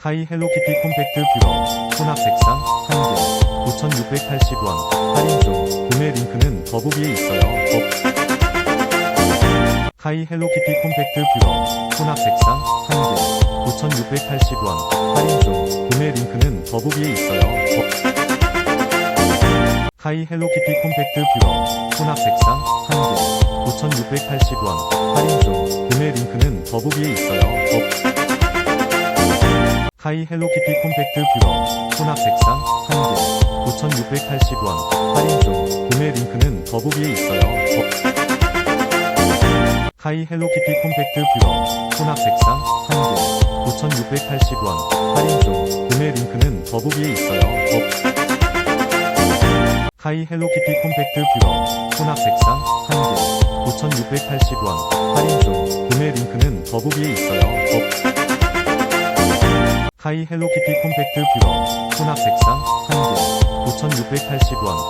카이 헬로키티 콤팩트 뷰러 혼합 색상 1개 9,680원 할인 중 구매 링크는 더보기에 있어요. 더- 카이 헬로키티 콤팩트 뷰러 혼합 색상 1개 9,680원 할인 중 구매 링크는 더보기에 있어요. 더- 카이 헬로키티 콤팩트 뷰러 혼합 색상 1개 9,680원 할인 중 구매 링크는 더보기에 있어요. 더- 카이 헬로키티 콤팩트 뷰러 혼합 색상 1개 9,680원 할인 중 구매 링크는 더보기에 있어요. 더- 카이 헬로키티 콤팩트 뷰러 혼합 색상 1개 9,680원 할인 중 구매 링크는 더보기에 있어요. 더- 카이 헬로키티 콤팩트 뷰러 혼합 색상 1개 9,680원 할인 중 구매 링크는 더보기에 있어요. 더- 카이 헬로키티 콤팩트 뷰러 혼합 색상 1개 9,680원